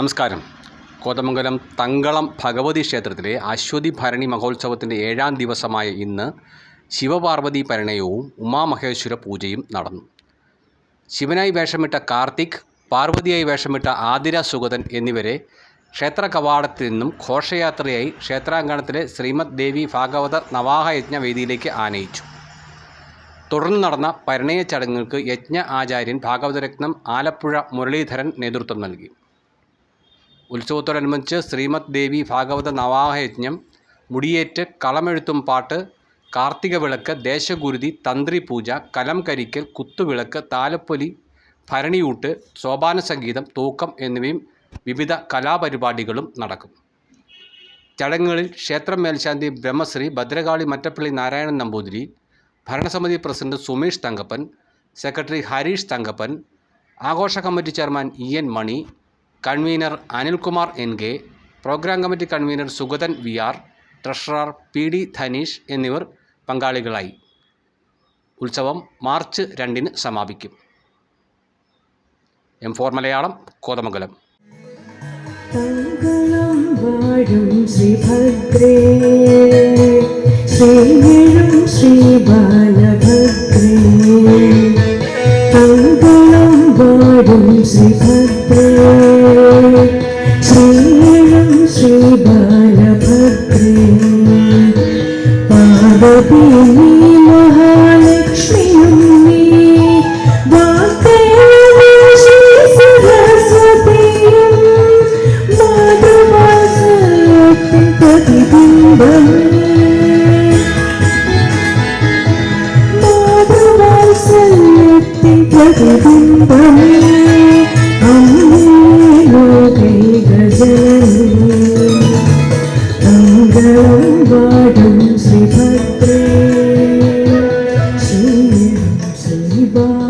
നമസ്കാരം. കോതമംഗലം തങ്കളം ഭഗവതി ക്ഷേത്രത്തിലെ അശ്വതി ഭരണി മഹോത്സവത്തിന്റെ ഏഴാം ദിവസമായ ഇന്ന് ശിവപാർവതി പരിണയവും ഉമാമഹേശ്വര പൂജയും നടന്നു. ശിവനായി വേഷമിട്ട കാർത്തിക് പാർവതിയായി വേഷമിട്ട ആതിര സുഗതൻ എന്നിവരെ ക്ഷേത്ര കവാടത്തിൽ നിന്നും ഘോഷയാത്രയായി ക്ഷേത്രാങ്കണത്തിലെ ശ്രീമദ് ദേവി ഭാഗവത നവാഹയജ്ഞ വേദിയിലേക്ക് ആനയിച്ചു. തുടർന്ന് നടന്ന പരിണയ ചടങ്ങുകൾക്ക് യജ്ഞ ആചാര്യൻ ഭാഗവതരത്നം ആലപ്പുഴ മുരളീധരൻ നേതൃത്വം നൽകി. ഉത്സവത്തോടനുബന്ധിച്ച് ശ്രീമദ് ദേവി ഭാഗവത നവാഹയജ്ഞം മുടിയേറ്റ് കളമെഴുത്തും പാട്ട് കാർത്തിക വിളക്ക് ദേശഗുരുതി തന്ത്രി പൂജ കലം കരിക്കൽ കുത്തുവിളക്ക് താലപ്പൊലി ഭരണിയൂട്ട് സോപാന സംഗീതം തൂക്കം എന്നിവയും വിവിധ കലാപരിപാടികളും നടക്കും. ചടങ്ങുകളിൽ ക്ഷേത്രം മേൽശാന്തി ബ്രഹ്മശ്രീ ഭദ്രകാളി മറ്റപ്പള്ളി നാരായണൻ നമ്പൂതിരി ഭരണസമിതി പ്രസിഡന്റ് സുമേഷ് തങ്കപ്പൻ സെക്രട്ടറി ഹരീഷ് തങ്കപ്പൻ ആഘോഷ committee chairman E N Mani convener Anilkumar N K programme committee convener Sugathan V R treasurer P D Dhaneesh എന്നിവർ പങ്കാളികളായി. ഉത്സവം മാർച്ച് രണ്ടിന് സമാപിക്കും. M four Malayalam Kothamangalam. ശ്രീഭദ്രേ. Shri ശ്രീബാലഭദ്രേ ശ്രീഭദ്രേ ശ്രീവിഴും ശ്രീബാലഭദ്രേ പാർവതി മഹാലക്ഷ്മിയും പ്രതിബിംബം പ്രതിബിംബം ശ്രീഭദ്രേ ശ്രീ ശ്രീബാല